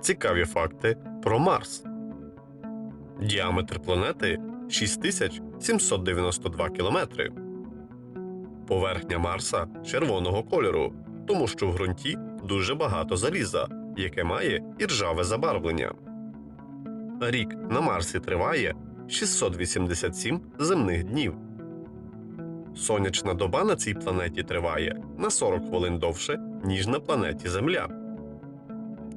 Цікаві факти про Марс. Діаметр планети 6792 кілометри. Поверхня Марса червоного кольору, тому що в ґрунті дуже багато заліза, яке має іржаве забарвлення. Рік на Марсі триває 687 земних днів. Сонячна доба на цій планеті триває на 40 хвилин довше, ніж на планеті Земля.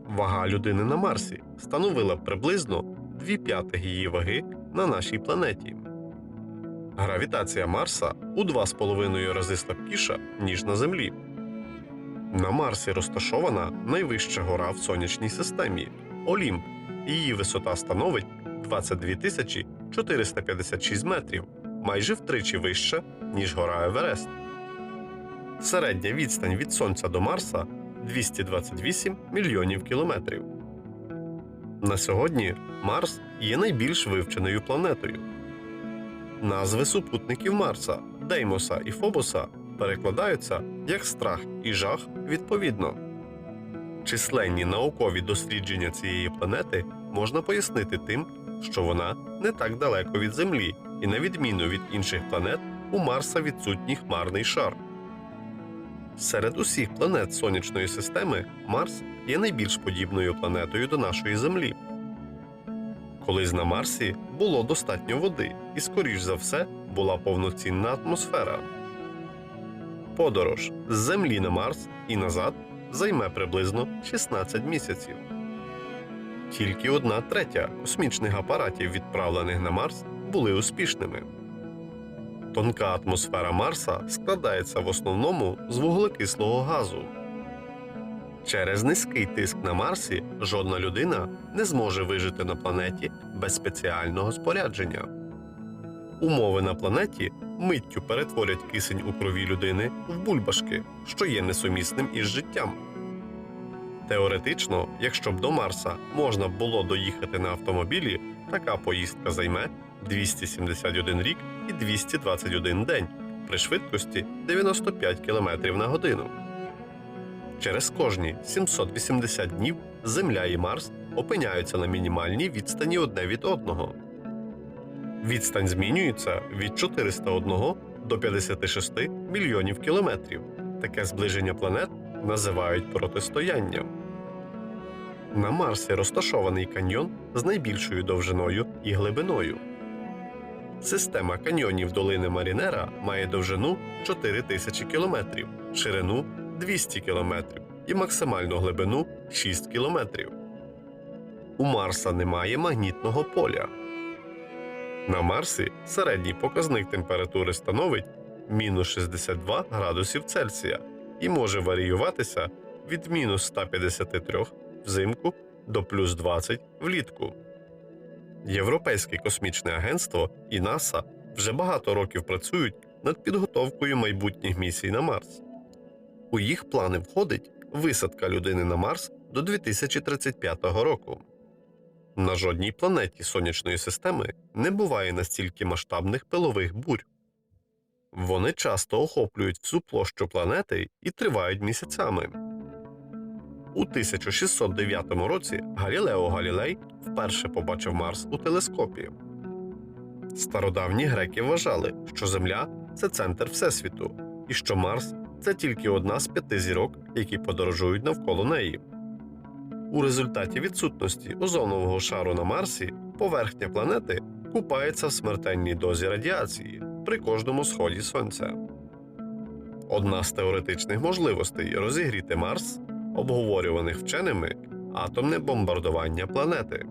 Вага людини на Марсі становила приблизно 2 п'ятих її ваги на нашій планеті. Гравітація Марса у 2,5 рази слабкіша, ніж на Землі. На Марсі розташована найвища гора в сонячній системі Олімп. Її висота становить 22 тисячі 456 метрів, майже втричі вища, ніж гора Еверест. Середня відстань від Сонця до Марса 228 мільйонів кілометрів. На сьогодні Марс є найбільш вивченою планетою. Назви супутників Марса, Деймоса і Фобоса перекладаються як страх і жах відповідно. Численні наукові дослідження цієї планети можна пояснити тим, що вона не так далеко від Землі, і на відміну від інших планет, у Марса відсутній хмарний шар. Серед усіх планет сонячної системи Марс є найбільш подібною планетою до нашої Землі. Колись на Марсі було достатньо води, і, скоріш за все, була повноцінна атмосфера. Подорож з Землі на Марс і назад займе приблизно 16 місяців. Тільки одна третя космічних апаратів, відправлених на Марс, були успішними. Тонка атмосфера Марса складається в основному з вуглекислого газу. Через низький тиск на Марсі жодна людина не зможе вижити на планеті без спеціального спорядження. Умови на планеті миттю перетворять кисень у крові людини в бульбашки, що є несумісним із життям. Теоретично, якщо б до Марса можна було доїхати на автомобілі, така поїздка займе 271 рік і 221 день при швидкості 95 км на годину. Через кожні 780 днів Земля і Марс опиняються на мінімальній відстані одне від одного. Відстань змінюється від 401 до 56 мільйонів кілометрів. Таке зближення планет називають протистоянням. На Марсі розташований каньйон з найбільшою довжиною і глибиною. Система каньйонів долини Марінера має довжину 4000 кілометрів, ширину 200 кілометрів і максимальну глибину 6 кілометрів. У Марса немає магнітного поля. На Марсі середній показник температури становить мінус 62 градусів Цельсія і може варіюватися від мінус 153 взимку до плюс 20 влітку. Європейське космічне агентство і НАСА вже багато років працюють над підготовкою майбутніх місій на Марс. У їх плани входить висадка людини на Марс до 2035 року. На жодній планеті сонячної системи не буває настільки масштабних пилових бурь. Вони часто охоплюють всю площу планети і тривають місяцями. У 1609 році Галілео Галілей вперше побачив Марс у телескопі. Стародавні греки вважали, що Земля це центр Всесвіту, і що Марс це тільки одна з п'яти зірок, які подорожують навколо неї. У результаті відсутності озонового шару на Марсі поверхня планети купається в смертельній дозі радіації при кожному сході сонця. Одна з теоретичних можливостей розігріти Марс, обговорюваних вченими, атомне бомбардування планети.